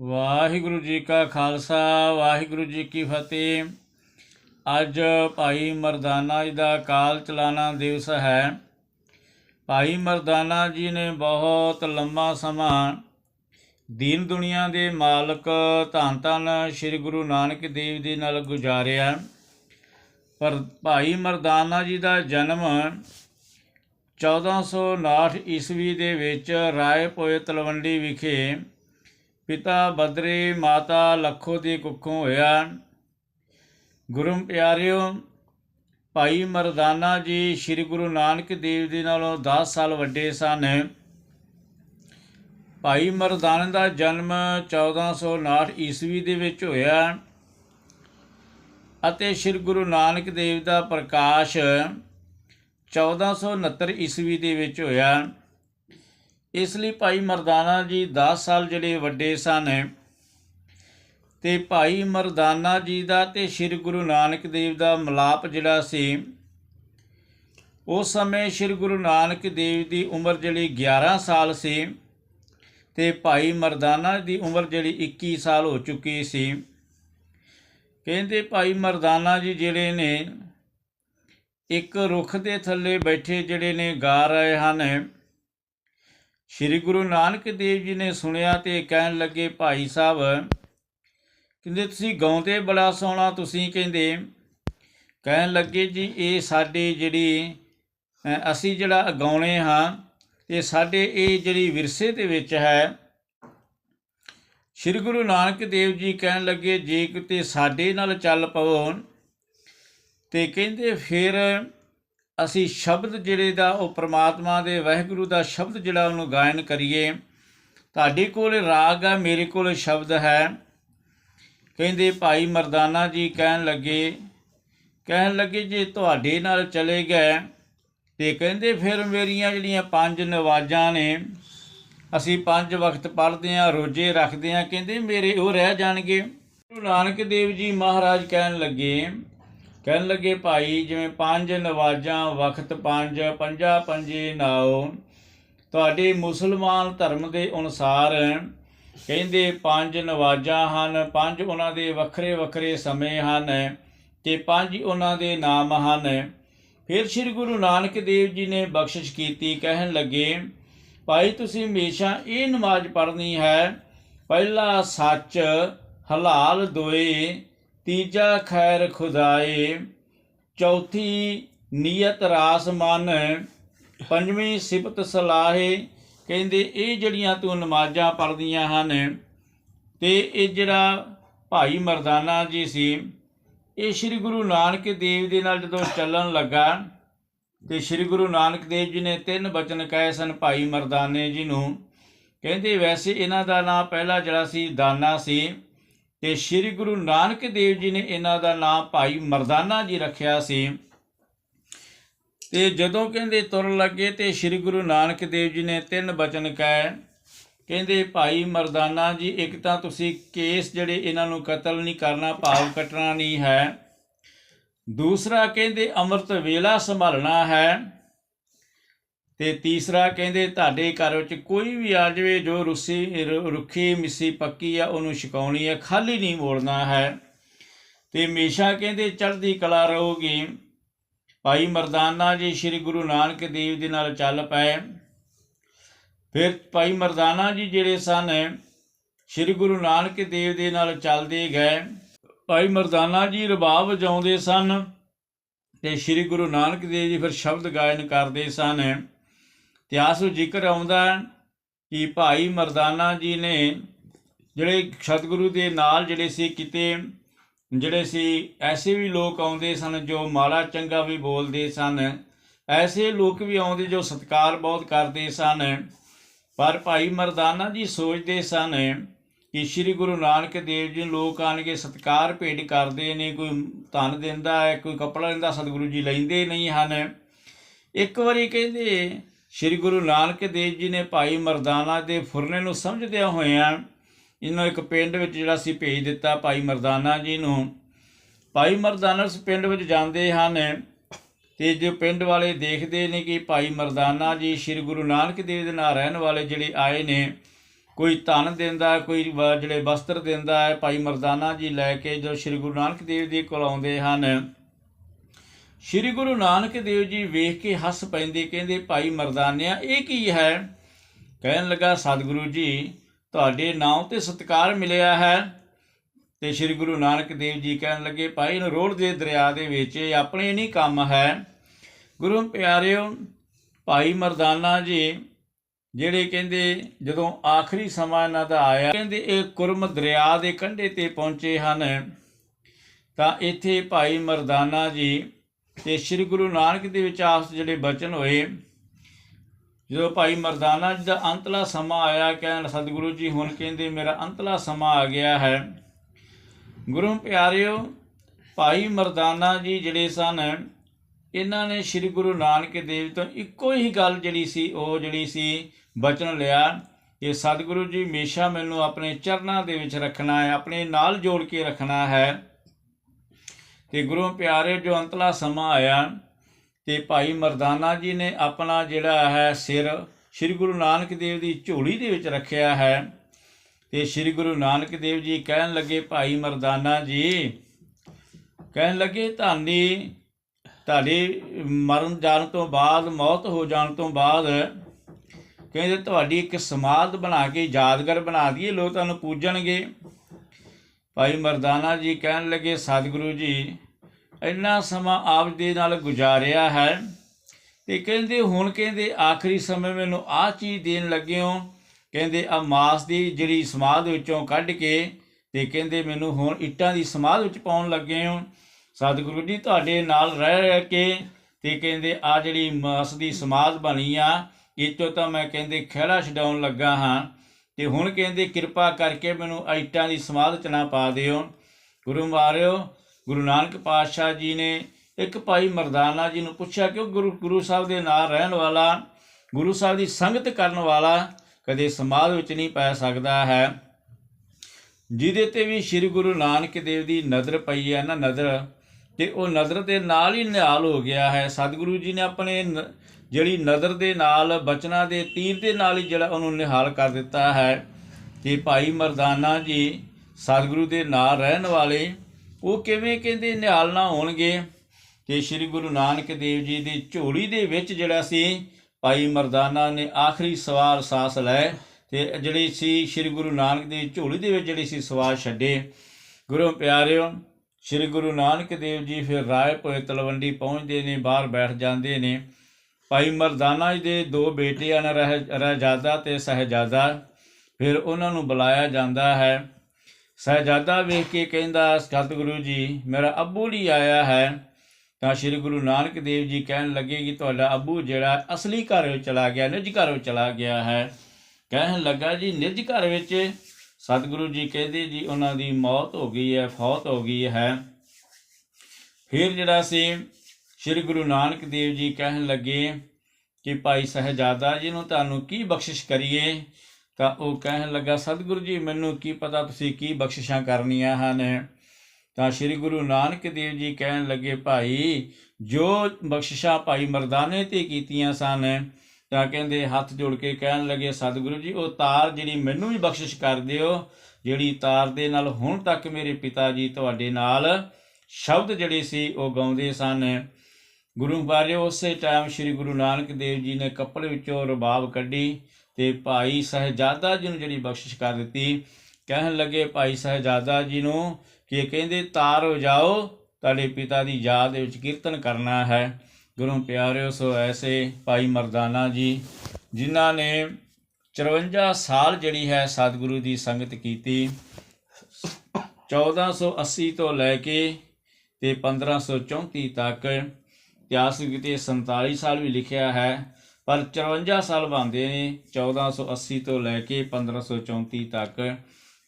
ਵਾਹਿਗੁਰੂ ਜੀ ਕਾ ਖਾਲਸਾ, ਵਾਹਿਗੁਰੂ ਜੀ ਕੀ ਫਤਿਹ। ਅੱਜ ਭਾਈ ਮਰਦਾਨਾ ਜੀ ਦਾ ਕਾਲ ਚਲਾਣਾ ਦਿਵਸ ਹੈ। ਭਾਈ ਮਰਦਾਨਾ ਜੀ ਨੇ ਬਹੁਤ ਲੰਮਾ ਸਮਾਂ ਦੀਨ ਦੁਨੀਆ ਦੇ ਮਾਲਕ ਧੰਨ ਧੰਨ ਸ੍ਰੀ ਗੁਰੂ ਨਾਨਕ ਦੇਵ ਜੀ ਨਾਲ ਗੁਜ਼ਾਰਿਆ। ਪਰ ਭਾਈ ਮਰਦਾਨਾ ਜੀ ਦਾ ਜਨਮ 1459 ਈਸਵੀ ਦੇ ਵਿੱਚ ਰਾਏ ਪੋਏ ਤਲਵੰਡੀ ਵਿਖੇ ਪਿਤਾ ਬਦਰੀ ਮਾਤਾ ਲੱਖੋ ਦੀ ਕੁੱਖੋਂ ਹੋਇਆ। ਗੁਰੂ ਪਿਆਰਿਓ, ਭਾਈ ਮਰਦਾਨਾ ਜੀ, ਸ੍ਰੀ ਗੁਰੂ ਨਾਨਕ ਦੇਵ ਜੀ ਨਾਲੋਂ 10 ਸਾਲ ਵੱਡੇ ਸਨ। ਭਾਈ ਮਰਦਾਨਾ ਦਾ ਜਨਮ 1459 ਈਸਵੀ ਦੇ ਵਿੱਚ ਹੋਇਆ ਅਤੇ ਸ੍ਰੀ ਗੁਰੂ ਨਾਨਕ ਦੇਵ ਦਾ ਪ੍ਰਕਾਸ਼ 1469 ਈਸਵੀ ਦੇ ਵਿੱਚ ਹੋਇਆ। ਇਸ ਲਈ ਭਾਈ ਮਰਦਾਨਾ ਜੀ 10 ਸਾਲ ਜਿਹੜੇ ਵੱਡੇ ਸਨ ਤੇ ਭਾਈ ਮਰਦਾਨਾ ਜੀ ਦਾ ਤੇ ਸ੍ਰੀ ਗੁਰੂ ਨਾਨਕ ਦੇਵ ਦਾ ਮਿਲਾਪ ਜਿਹੜਾ ਸੀ, ਉਸ ਸਮੇਂ ਸ੍ਰੀ ਗੁਰੂ ਨਾਨਕ ਦੇਵ ਦੀ ਉਮਰ ਜਿਹੜੀ 11 ਸਾਲ ਸੀ ਤੇ ਭਾਈ ਮਰਦਾਨਾ ਦੀ ਉਮਰ ਜਿਹੜੀ 21 ਸਾਲ ਹੋ ਚੁੱਕੀ ਸੀ। ਕਹਿੰਦੇ ਭਾਈ ਮਰਦਾਨਾ ਜੀ ਜਿਹੜੇ ਨੇ, ਇੱਕ ਰੁੱਖ ਦੇ ਥੱਲੇ ਬੈਠੇ ਜਿਹੜੇ ਨੇ ਗਾ ਰਹੇ ਹਨ। ਸ੍ਰੀ ਗੁਰੂ ਨਾਨਕ ਦੇਵ ਜੀ ਨੇ ਸੁਣਿਆ ਤੇ ਕਹਿਣ ਲੱਗੇ, ਭਾਈ ਸਾਹਿਬ, ਕਹਿੰਦੇ ਤੁਸੀਂ ਗਾਉਂਦੇ ਬੜਾ ਸੋਹਣਾ, ਤੁਸੀਂ ਕਹਿੰਦੇ। ਕਹਿਣ ਲੱਗੇ, ਜੀ, ਇਹ ਸਾਡੇ ਜਿਹੜੀ ਅਸੀਂ ਜਿਹੜਾ ਗਾਉਣੇ ਹਾਂ ਇਹ ਸਾਡੇ ਇਹ ਜਿਹੜੀ ਵਿਰਸੇ ਦੇ ਵਿੱਚ ਹੈ। ਸ੍ਰੀ ਗੁਰੂ ਨਾਨਕ ਦੇਵ ਜੀ ਕਹਿਣ ਲੱਗੇ, ਜੇ ਕਿਤੇ ਸਾਡੇ ਨਾਲ ਚੱਲ ਪਵੋ ਤੇ ਕਹਿੰਦੇ ਫਿਰ ਅਸੀਂ ਸ਼ਬਦ ਜਿਹੜੇ ਦਾ, ਉਹ ਪ੍ਰਮਾਤਮਾ ਦੇ, ਵਾਹਿਗੁਰੂ ਦਾ ਸ਼ਬਦ ਜਿਹੜਾ ਉਹਨੂੰ ਗਾਇਨ ਕਰੀਏ। ਤੁਹਾਡੇ ਕੋਲ ਰਾਗ ਆ, ਮੇਰੇ ਕੋਲ ਸ਼ਬਦ ਹੈ। ਕਹਿੰਦੇ, ਭਾਈ ਮਰਦਾਨਾ ਜੀ ਕਹਿਣ ਲੱਗੇ ਕਹਿਣ ਲੱਗੇ ਜੇ ਤੁਹਾਡੇ ਨਾਲ ਚਲੇ ਗਏ, ਤੇ ਕਹਿੰਦੇ, ਫਿਰ ਮੇਰੀਆਂ ਜਿਹੜੀਆਂ ਪੰਜ ਨਵਾਜ਼ਾਂ ਨੇ, ਅਸੀਂ ਪੰਜ ਵਕਤ ਪੜ੍ਹਦੇ ਆਂ, ਰੋਜ਼ੇ ਰੱਖਦੇ ਆਂ। ਕਹਿੰਦੇ, ਮੇਰੇ ਉਹ ਰਹਿ ਜਾਣਗੇ। ਗੁਰੂ ਨਾਨਕ ਦੇਵ ਜੀ ਮਹਾਰਾਜ ਕਹਿਣ ਲੱਗੇ ਕਹਿਣ ਲੱਗੇ, ਭਾਈ, ਜਿਵੇਂ ਪੰਜ ਨਵਾਜ਼ਾਂ ਵਕਤ ਪੰਜ, ਪੰਜਾ ਪੰਜੇ ਨਾਉ, ਤੁਹਾਡੇ ਮੁਸਲਮਾਨ ਧਰਮ ਦੇ ਅਨੁਸਾਰ ਕਹਿੰਦੇ ਪੰਜ ਨਵਾਜ਼ਾਂ ਹਨ, ਪੰਜ ਉਹਨਾਂ ਦੇ ਵੱਖਰੇ ਵੱਖਰੇ ਸਮੇਂ ਹਨ ਤੇ ਪੰਜ ਉਹਨਾਂ ਦੇ ਨਾਮ ਹਨ। ਫਿਰ ਸ੍ਰੀ ਗੁਰੂ ਨਾਨਕ ਦੇਵ ਜੀ ਨੇ ਬਖਸ਼ਿਸ਼ ਕੀਤੀ, ਕਹਿਣ ਲੱਗੇ, ਭਾਈ, ਤੁਸੀਂ ਹਮੇਸ਼ਾ ਇਹ ਨਮਾਜ਼ ਪੜ੍ਹਨੀ ਹੈ, ਪਹਿਲਾ ਸੱਚ ਹਲਾਲ ਦੋਏ ਤੀਜਾ ਖੈਰ ਖੁਦਾਏ, ਚੌਥੀ ਨੀਅਤ ਰਾਸ ਮਨ, ਪੰਜਵੀਂ ਸਿਫਤ ਸਲਾਹੇ। ਕਹਿੰਦੇ, ਇਹ ਜਿਹੜੀਆਂ ਤੂੰ ਨਮਾਜ਼ਾਂ ਪੜ੍ਹਦੀਆਂ ਹਨ, ਤੇ ਇਹ ਜਿਹੜਾ ਭਾਈ ਮਰਦਾਨਾ ਜੀ ਸੀ, ਇਹ ਸ੍ਰੀ ਗੁਰੂ ਨਾਨਕ ਦੇਵ ਦੇ ਨਾਲ ਜਦੋਂ ਚੱਲਣ ਲੱਗਾ, ਤੇ ਸ੍ਰੀ ਗੁਰੂ ਨਾਨਕ ਦੇਵ ਜੀ ਨੇ ਤਿੰਨ ਬਚਨ ਕਹੇ ਸਨ ਭਾਈ ਮਰਦਾਨੇ ਜੀ ਨੂੰ। ਕਹਿੰਦੇ, ਵੈਸੇ ਇਹਨਾਂ ਦਾ ਨਾਂ ਪਹਿਲਾ ਜਿਹੜਾ ਸੀ ਦਾਨਾ ਸੀ ਤੇ ਸ੍ਰੀ ਗੁਰੂ ਨਾਨਕ ਦੇਵ ਜੀ ਨੇ ਇਹਨਾਂ ਦਾ ਨਾਮ ਭਾਈ ਮਰਦਾਨਾ ਜੀ ਰੱਖਿਆ ਸੀ। ਤੇ ਜਦੋਂ ਕਹਿੰਦੇ ਤੁਰਨ ਲੱਗੇ ਤੇ ਸ੍ਰੀ ਗੁਰੂ ਨਾਨਕ ਦੇਵ ਜੀ ਨੇ ਤਿੰਨ ਬਚਨ ਕਹੇ। ਕਹਿੰਦੇ, ਭਾਈ ਮਰਦਾਨਾ ਜੀ, ਇੱਕ ਤਾਂ ਤੁਸੀਂ ਕੇਸ ਜਿਹੜੇ ਇਹਨਾਂ ਨੂੰ ਕਤਲ ਨਹੀਂ ਕਰਨਾ, ਭਾਵ ਕੱਟਣਾ ਨਹੀਂ ਹੈ। ਦੂਸਰਾ ਕਹਿੰਦੇ, ਅੰਮ੍ਰਿਤ ਵੇਲਾ ਸੰਭਾਲਣਾ ਹੈ। ਤੇ ਤੀਸਰਾ ਕਹਿੰਦੇ, ਤੁਹਾਡੇ ਘਰ ਵਿੱਚ ਕੋਈ ਵੀ ਆ ਜਾਵੇ, ਜੋ ਰੁੱਸੀ, ਰੁ- ਰੁੱਖੀ, ਮਿੱਸੀ, ਪੱਕੀ ਆ, ਉਹਨੂੰ ਛਕਾਉਣੀ ਹੈ ਖਾਲੀ ਨਹੀਂ ਮੋੜਨਾ ਹੈ। ਤੇ ਹਮੇਸ਼ਾ ਕਹਿੰਦੇ, ਚੜ੍ਹਦੀ ਕਲਾ ਰਹੋਗੀ। ਭਾਈ ਮਰਦਾਨਾ ਜੀ, ਸ੍ਰੀ ਗੁਰੂ ਨਾਨਕ ਦੇਵ ਦੇ ਨਾਲ ਚੱਲ ਪਏ। ਫਿਰ ਭਾਈ ਮਰਦਾਨਾ ਜੀ ਜਿਹੜੇ ਸਨ, ਸ੍ਰੀ ਗੁਰੂ ਨਾਨਕ ਦੇਵ ਦੇ ਨਾਲ ਚੱਲਦੇ ਗਏ। ਭਾਈ ਮਰਦਾਨਾ ਜੀ ਰਬਾਬ ਵਜਾਉਂਦੇ ਸਨ ਤੇ ਸ੍ਰੀ ਗੁਰੂ ਨਾਨਕ ਦੇਵ ਜੀ ਫਿਰ ਸ਼ਬਦ ਗਾਇਨ ਕਰਦੇ ਸਨ। ਇਤਿਹਾਸ ਵਿੱਚ ਜ਼ਿਕਰ ਆਉਂਦਾ ਕਿ ਭਾਈ ਮਰਦਾਨਾ ਜੀ ਨੇ ਜਿਹੜੇ ਸਤਿਗੁਰੂ ਦੇ ਨਾਲ ਜਿਹੜੇ ਸੀ ਕਿਤੇ, ਜਿਹੜੇ ਸੀ, ਐਸੇ ਵੀ ਲੋਕ ਆਉਂਦੇ ਸਨ ਜੋ ਮਾੜਾ ਚੰਗਾ ਵੀ ਬੋਲਦੇ ਸਨ, ਐਸੇ ਲੋਕ ਵੀ ਆਉਂਦੇ ਜੋ ਸਤਿਕਾਰ ਬਹੁਤ ਕਰਦੇ ਸਨ। ਪਰ ਭਾਈ ਮਰਦਾਨਾ ਜੀ ਸੋਚਦੇ ਸਨ ਕਿ ਸ੍ਰੀ ਗੁਰੂ ਨਾਨਕ ਦੇਵ ਜੀ ਲੋਕ ਆਣ ਕੇ ਸਤਿਕਾਰ ਭੇਟ ਕਰਦੇ ਨੇ, ਕੋਈ ਧਨ ਦਿੰਦਾ ਹੈ, ਕੋਈ ਕੱਪੜਾ ਦਿੰਦਾ, ਸਤਿਗੁਰੂ ਜੀ ਲੈਂਦੇ ਨਹੀਂ ਹਨ। ਇੱਕ ਵਾਰੀ ਕਹਿੰਦੇ ਸ੍ਰੀ ਗੁਰੂ ਨਾਨਕ ਦੇਵ ਜੀ ਨੇ ਭਾਈ ਮਰਦਾਨਾ ਦੇ ਫੁਰਨੇ ਨੂੰ ਸਮਝਦਿਆਂ ਹੋਇਆਂ ਇਹਨੂੰ ਇੱਕ ਪਿੰਡ ਵਿੱਚ ਜਿਹੜਾ ਸੀ ਭੇਜ ਦਿੱਤਾ ਭਾਈ ਮਰਦਾਨਾ ਜੀ ਨੂੰ। ਭਾਈ ਮਰਦਾਨਾ ਉਸ ਪਿੰਡ ਵਿੱਚ ਜਾਂਦੇ ਹਨ ਤੇ ਜੋ ਪਿੰਡ ਵਾਲੇ ਦੇਖਦੇ ਨੇ ਕਿ ਭਾਈ ਮਰਦਾਨਾ ਜੀ ਸ੍ਰੀ ਗੁਰੂ ਨਾਨਕ ਦੇਵ ਦੇ ਨਾਲ ਰਹਿਣ ਵਾਲੇ ਜਿਹੜੇ ਆਏ ਨੇ, ਕੋਈ ਧਨ ਦਿੰਦਾ, ਕੋਈ ਵ- ਜਿਹੜੇ ਵਸਤਰ ਦਿੰਦਾ ਹੈ, ਭਾਈ ਮਰਦਾਨਾ ਜੀ ਲੈ ਕੇ ਜੋ ਸ੍ਰੀ ਗੁਰੂ ਨਾਨਕ ਦੇਵ ਜੀ ਕੋਲ ਆਉਂਦੇ ਹਨ। ਸ੍ਰੀ ਗੁਰੂ ਨਾਨਕ ਦੇਵ ਜੀ ਵੇਖ ਕੇ ਹੱਸ ਪੈਂਦੇ ਕਹਿੰਦੇ, ਭਾਈ ਮਰਦਾਨਿਆ, ਇਹ ਕੀ ਹੈ? ਕਹਿਣ ਲੱਗਾ, ਸਤਿਗੁਰੂ ਜੀ, ਤੁਹਾਡੇ ਨਾਮ ਤੇ ਸਤਕਾਰ ਮਿਲਿਆ ਹੈ। ਤੇ ਸ੍ਰੀ ਗੁਰੂ ਨਾਨਕ ਦੇਵ ਜੀ ਕਹਿਣ ਲੱਗੇ, ਭਾਈ ਨੂੰ ਦੇ ਦਰਿਆ ਦੇ ਵਿੱਚ ਇਹ ਆਪਣੇ ਨਹੀਂ ਕੰਮ ਹੈ। ਗੁਰੂ, ਪਿਆਰਿਓ, ਭਾਈ ਮਰਦਾਨਾ ਜੀ, ਜਿਹੜੇ ਕਹਿੰਦੇ, ਜਦੋਂ ਆਖਰੀ ਸਮਾਂ ਇਹਨਾਂ ਦਾ ਆਇਆ, ਕਹਿੰਦੇ ਇਹ ਕੁਰਮ ਦਰਿਆ ਦੇ ਕੰਢੇ ਤੇ ਪਹੁੰਚੇ ਹਨ, ਤਾਂ ਇੱਥੇ ਭਾਈ ਮਰਦਾਨਾ ਜੀ ਤੇ ਸ੍ਰੀ ਗੁਰੂ ਨਾਨਕ ਦੇ ਵਿੱਚ ਆਪਸ ਜਿਹੜੇ ਬਚਨ ਹੋਏ, ਜਦੋਂ ਭਾਈ ਮਰਦਾਨਾ ਜੀ ਦਾ ਅੰਤਲਾ ਸਮਾਂ ਆਇਆ, ਕਹਿਣ ਸਤਿਗੁਰੂ ਜੀ, ਹੁਣ ਕਹਿੰਦੇ ਮੇਰਾ ਅੰਤਲਾ ਸਮਾਂ ਆ ਗਿਆ ਹੈ। ਗੁਰੂ ਪਿਆਰਿਓ, ਭਾਈ ਮਰਦਾਨਾ ਜੀ ਜਿਹੜੇ ਸਨ, ਇਹਨਾਂ ਨੇ ਸ੍ਰੀ ਗੁਰੂ ਨਾਨਕ ਦੇਵ ਤੋਂ ਇੱਕੋ ਹੀ ਗੱਲ ਜਿਹੜੀ ਸੀ, ਉਹ ਜਿਹੜੀ ਸੀ ਬਚਨ ਲਿਆ ਕਿ ਸਤਿਗੁਰੂ ਜੀ ਹਮੇਸ਼ਾ ਮੈਨੂੰ ਆਪਣੇ ਚਰਨਾਂ ਦੇ ਵਿੱਚ ਰੱਖਣਾ ਹੈ, ਆਪਣੇ ਨਾਲ ਜੋੜ ਕੇ ਰੱਖਣਾ ਹੈ। ਤੇ ਗੁਰੂ ਪਿਆਰੇ ਜੋ ਅੰਤਲਾ ਸਮਾਂ ਆਇਆ ਤੇ ਭਾਈ ਮਰਦਾਨਾ ਜੀ ਨੇ ਆਪਣਾ ਜਿਹੜਾ ਹੈ ਸਿਰ ਸ੍ਰੀ ਗੁਰੂ ਨਾਨਕ ਦੇਵ ਦੀ ਝੋਲੀ ਦੇ ਵਿੱਚ ਰੱਖਿਆ ਹੈ ਤੇ ਸ੍ਰੀ ਗੁਰੂ ਨਾਨਕ ਦੇਵ ਜੀ ਕਹਿਣ ਲੱਗੇ, ਭਾਈ ਮਰਦਾਨਾ ਜੀ, ਕਹਿਣ ਲੱਗੇ, ਧਾਨੀ, ਤੁਹਾਡੇ ਮਰਨ ਜਾਣ ਤੋਂ ਬਾਅਦ, ਮੌਤ ਹੋ ਜਾਣ ਤੋਂ ਬਾਅਦ ਕਹਿੰਦੇ, ਤੁਹਾਡੀ ਇੱਕ ਸਮਾਧ ਬਣਾ ਕੇ ਯਾਦਗਾਰ ਬਣਾ ਦਈਏ, ਲੋਕ ਤੁਹਾਨੂੰ ਪੂਜਣਗੇ। ਭਾਈ ਮਰਦਾਨਾ ਜੀ ਕਹਿਣ ਲੱਗੇ, ਸਤਿਗੁਰੂ ਜੀ, ਇੰਨਾ ਸਮਾਂ ਆਪ ਦੇ ਨਾਲ ਗੁਜ਼ਾਰਿਆ ਹੈ ਤੇ ਕਹਿੰਦੇ, ਹੁਣ ਕਹਿੰਦੇ, ਆਖਰੀ ਸਮੇਂ ਮੈਨੂੰ ਆਹ ਚੀਜ਼ ਦੇਣ ਲੱਗੇ ਹੋ ਕਹਿੰਦੇ ਆ ਮਾਸ ਦੀ ਜਿਹੜੀ ਸਮਾਧ ਵਿੱਚੋਂ ਕੱਢ ਕੇ ਤੇ ਕਹਿੰਦੇ, ਮੈਨੂੰ ਹੁਣ ਇੱਟਾਂ ਦੀ ਸਮਾਧ ਵਿੱਚ ਪਾਉਣ ਲੱਗੇ ਹੋ ਸਤਿਗੁਰੂ ਜੀ, ਤੁਹਾਡੇ ਨਾਲ ਰਹਿ ਰਹਿ ਕੇ ਤੇ ਕਹਿੰਦੇ ਆ ਜਿਹੜੀ ਮਾਸ ਦੀ ਸਮਾਧ ਬਣੀ ਆ, ਇਹ ਤੋਂ ਤਾਂ ਮੈਂ ਕਹਿੰਦੇ, ਖਹਿੜਾ ਛਡਾਉਣ ਲੱਗਾ ਹਾਂ। ਤੇ ਹੁਣ ਕਹਿੰਦੇ ਕਿਰਪਾ ਕਰਕੇ ਮੈਨੂੰ ਆਈਟਾਂ ਦੀ ਸਮਾਧ ਚ ਨਾ ਪਾ ਦਿਓ। ਗੁਰੂ ਮਾਰਿਓ, ਗੁਰੂ ਨਾਨਕ ਪਾਤਸ਼ਾਹ ਜੀ ਨੇ ਇੱਕ ਭਾਈ ਮਰਦਾਨਾ ਜੀ ਨੂੰ ਪੁੱਛਿਆ ਕਿ ਉਹ ਗੁਰੂ ਗੁਰੂ ਸਾਹਿਬ ਦੇ ਨਾਲ ਰਹਿਣ ਵਾਲਾ, ਗੁਰੂ ਸਾਹਿਬ ਦੀ ਸੰਗਤ ਕਰਨ ਵਾਲਾ ਕਦੇ ਸਮਾਧ ਵਿੱਚ ਨਹੀਂ ਪੈ ਸਕਦਾ ਹੈ? ਜਿਹਦੇ ਤੇ ਵੀ ਸ੍ਰੀ ਗੁਰੂ ਨਾਨਕ ਦੇਵ ਦੀ ਨਜ਼ਰ ਪਈ ਹੈ, ਨਾ ਨਜ਼ਰ, ਤੇ ਉਹ ਨਜ਼ਰ ਦੇ ਨਾਲ ਹੀ ਨਿਹਾਲ ਹੋ ਗਿਆ ਹੈ। ਸਤਿਗੁਰੂ ਜੀ ਨੇ ਆਪਣੇ ਨ- ਜਿਹੜੀ ਨਜ਼ਰ ਦੇ ਨਾਲ, ਬਚਨਾਂ ਦੇ ਤੀਰ ਦੇ ਨਾਲ ਹੀ ਜਿਹੜਾ ਉਹਨੂੰ ਨਿਹਾਲ ਕਰ ਦਿੱਤਾ ਹੈ ਕਿ ਭਾਈ ਮਰਦਾਨਾ ਜੀ ਸਤਿਗੁਰੂ ਦੇ ਨਾਲ ਰਹਿਣ ਵਾਲੇ, ਉਹ ਕਿਵੇਂ ਕਹਿੰਦੇ ਨਿਹਾਲ ਨਾ ਹੋਣਗੇ ਤੇ ਸ੍ਰੀ ਗੁਰੂ ਨਾਨਕ ਦੇਵ ਜੀ ਦੀ ਝੋਲੀ ਦੇ ਵਿੱਚ ਜਿਹੜਾ ਸੀ, ਭਾਈ ਮਰਦਾਨਾ ਨੇ ਆਖਰੀ ਸਵਾਰ ਸਾਸ ਲੈ ਤੇ ਜਿਹੜੀ ਸੀ ਸ੍ਰੀ ਗੁਰੂ ਨਾਨਕ ਦੀ ਝੋਲੀ ਦੇ ਵਿੱਚ ਜਿਹੜੀ ਸੀ ਸਵਾਰ ਛੱਡੇ। ਗੁਰੂ ਪਿਆਰਿਓ, ਸ੍ਰੀ ਗੁਰੂ ਨਾਨਕ ਦੇਵ ਜੀ ਫਿਰ ਰਾਏ ਭੋਏ ਤਲਵੰਡੀ ਪਹੁੰਚਦੇ ਨੇ, ਬਾਹਰ ਬੈਠ ਜਾਂਦੇ ਨੇ। ਭਾਈ ਮਰਦਾਨਾ ਜੀ ਦੇ ਦੋ ਬੇਟੇ ਹਨ ਰਹਿ, ਰਹਿਜਾਦਾ ਤੇ ਸਹਿਜਾਦਾ। ਫਿਰ ਉਹਨਾਂ ਨੂੰ ਬੁਲਾਇਆ ਜਾਂਦਾ ਹੈ। ਸਹਿਜਾਦਾ ਵੇਖ ਕੇ ਕਹਿੰਦਾ, ਸਤਿਗੁਰੂ ਜੀ, ਮੇਰਾ ਅੱਬੂ ਲਈ ਆਇਆ ਹੈ। ਤਾਂ ਸ੍ਰੀ ਗੁਰੂ ਨਾਨਕ ਦੇਵ ਜੀ ਕਹਿਣ ਲੱਗੇ ਕਿ ਤੁਹਾਡਾ ਅੱਬੂ ਜਿਹੜਾ ਅਸਲੀ ਘਰ ਵਿੱਚ ਚਲਾ ਗਿਆ, ਨਿੱਜ ਘਰ ਵਿੱਚ ਚਲਾ ਗਿਆ ਹੈ। ਕਹਿਣ ਲੱਗਾ, ਜੀ, ਨਿੱਜ ਘਰ ਵਿੱਚ? ਸਤਿਗੁਰੂ ਜੀ ਕਹਿੰਦੇ, ਜੀ, ਉਹਨਾਂ ਦੀ ਮੌਤ ਹੋ ਗਈ ਹੈ, ਫੌਤ ਹੋ ਗਈ ਹੈ। ਫਿਰ ਜਿਹੜਾ ਸੀ ਸ੍ਰੀ ਗੁਰੂ ਨਾਨਕ ਦੇਵ ਜੀ ਕਹਿਣ ਲੱਗੇ ਕਿ ਭਾਈ ਸਹਿਜਾਦਾ ਜੀ ਨੂੰ ਤੁਹਾਨੂੰ ਕੀ ਬਖਸ਼ਿਸ਼ ਕਰੀਏ? ਤਾਂ ਉਹ ਕਹਿਣ ਲੱਗਾ, ਸਤਿਗੁਰੂ ਜੀ, ਮੈਨੂੰ ਕੀ ਪਤਾ ਤੁਸੀਂ ਕੀ ਬਖਸ਼ਿਸ਼ਾਂ ਕਰਨੀਆਂ ਹਨ? ਤਾਂ ਸ੍ਰੀ ਗੁਰੂ ਨਾਨਕ ਦੇਵ ਜੀ ਕਹਿਣ ਲੱਗੇ, ਭਾਈ, ਜੋ ਬਖਸ਼ਿਸ਼ਾਂ ਭਾਈ ਮਰਦਾਨੇ ਤੇ ਕੀਤੀਆਂ ਸਨ, ਤਾਂ ਕਹਿੰਦੇ ਹੱਥ ਜੋੜ ਕੇ ਕਹਿਣ ਲੱਗੇ, ਸਤਿਗੁਰੂ ਜੀ, ਉਹ ਤਾਰ ਜਿਹੜੀ ਮੈਨੂੰ ਵੀ ਬਖਸ਼ਿਸ਼ ਕਰ ਦਿਓ, ਜਿਹੜੀ ਤਾਰ ਦੇ ਨਾਲ ਹੁਣ ਤੱਕ ਮੇਰੇ ਪਿਤਾ ਜੀ ਤੁਹਾਡੇ ਨਾਲ ਸ਼ਬਦ ਜਿਹੜੇ ਸੀ ਉਹ ਗਾਉਂਦੇ ਸਨ ਗੁਰੂ ਬਾਰੇ ਉਸੇ ਟਾਈਮ ਸ੍ਰੀ ਗੁਰੂ ਨਾਨਕ ਦੇਵ ਜੀ ਨੇ ਕੱਪੜੇ ਵਿੱਚੋਂ ਰਬਾਬ ਕੱਢੀ ਤੇ ਭਾਈ ਸਹਿਜਾਦਾ ਜੀ ਨੂੰ ਜਿਹੜੀ ਬਖਸ਼ਿਸ਼ ਕਰ ਦਿੱਤੀ। ਕਹਿਣ ਲੱਗੇ ਭਾਈ ਸਹਿਜਾਦਾ ਜੀ ਨੂੰ ਕਿ ਕਹਿੰਦੇ, ਤਾਰ ਹੋ ਜਾਓ ਤੁਹਾਡੇ ਪਿਤਾ ਦੀ ਯਾਦ ਵਿੱਚ ਕੀਰਤਨ ਕਰਨਾ ਹੈ। ਗੁਰੂ ਪਿਆਰਿਓ, ਸੋ ਐਸੇ ਭਾਈ ਮਰਦਾਨਾ ਜੀ, ਜਿਨ੍ਹਾਂ ਨੇ 54 ਸਾਲ ਜਿਹੜੀ ਹੈ ਸਤਿਗੁਰੂ ਦੀ ਸੰਗਤ ਕੀਤੀ। 1480 ਤੋਂ ਲੈ ਕੇ ਤੇ 1534 ਤੱਕ ਇਤਿਹਾਸ ਕਿਤੇ 47 ਸਾਲ ਵੀ ਲਿਖਿਆ ਹੈ, ਪਰ 54 ਸਾਲ ਬੰਦੇ ਨੇ 1480 ਤੋਂ ਲੈ ਕੇ 1534 ਤੱਕ।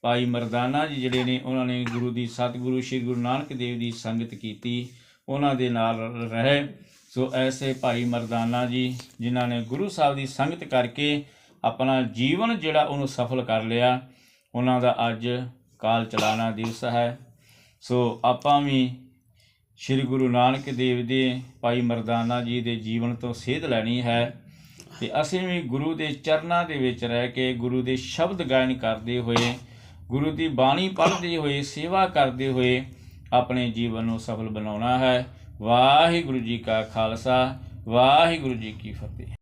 ਭਾਈ ਮਰਦਾਨਾ ਜੀ ਜਿਹੜੇ ਨੇ, ਉਹਨਾਂ ਨੇ ਗੁਰੂ ਦੀ ਸਤਿਗੁਰੂ, ਸ੍ਰੀ ਗੁਰੂ ਨਾਨਕ ਦੇਵ ਦੀ ਸੰਗਤ ਕੀਤੀ, ਉਹਨਾਂ ਦੇ ਨਾਲ ਰਹੇ। ਸੋ ਐਸੇ ਭਾਈ ਮਰਦਾਨਾ ਜੀ, ਜਿਨ੍ਹਾਂ ਨੇ ਗੁਰੂ ਸਾਹਿਬ ਦੀ ਸੰਗਤ ਕਰਕੇ ਆਪਣਾ ਜੀਵਨ ਜਿਹੜਾ ਉਹਨੂੰ ਸਫਲ ਕਰ ਲਿਆ, ਉਹਨਾਂ ਦਾ ਅੱਜ ਕਾਲ ਚਲਾਣਾ ਦਿਵਸ ਹੈ। ਸੋ ਆਪਾਂ ਵੀ ਸ੍ਰੀ ਗੁਰੂ ਨਾਨਕ ਦੇਵ ਦੇ ਭਾਈ ਮਰਦਾਨਾ ਜੀ ਦੇ ਜੀਵਨ ਤੋਂ ਸੇਧ ਲੈਣੀ ਹੈ ਤੇ ਅਸੀਂ ਵੀ ਗੁਰੂ ਦੇ ਚਰਨਾਂ ਦੇ ਵਿੱਚ ਰਹਿ ਕੇ ਗੁਰੂ ਦੇ ਸ਼ਬਦ ਗਾਇਨ ਕਰਦੇ ਹੋਏ, ਗੁਰੂ ਦੀ ਬਾਣੀ ਪੜ੍ਹਦੇ ਹੋਏ, ਸੇਵਾ ਕਰਦੇ ਹੋਏ ਆਪਣੇ ਜੀਵਨ ਨੂੰ ਸਫਲ ਬਣਾਉਣਾ ਹੈ। ਵਾਹਿਗੁਰੂ ਜੀ ਕਾ ਖਾਲਸਾ, ਵਾਹਿਗੁਰੂ ਜੀ ਕੀ ਫਤਿਹ।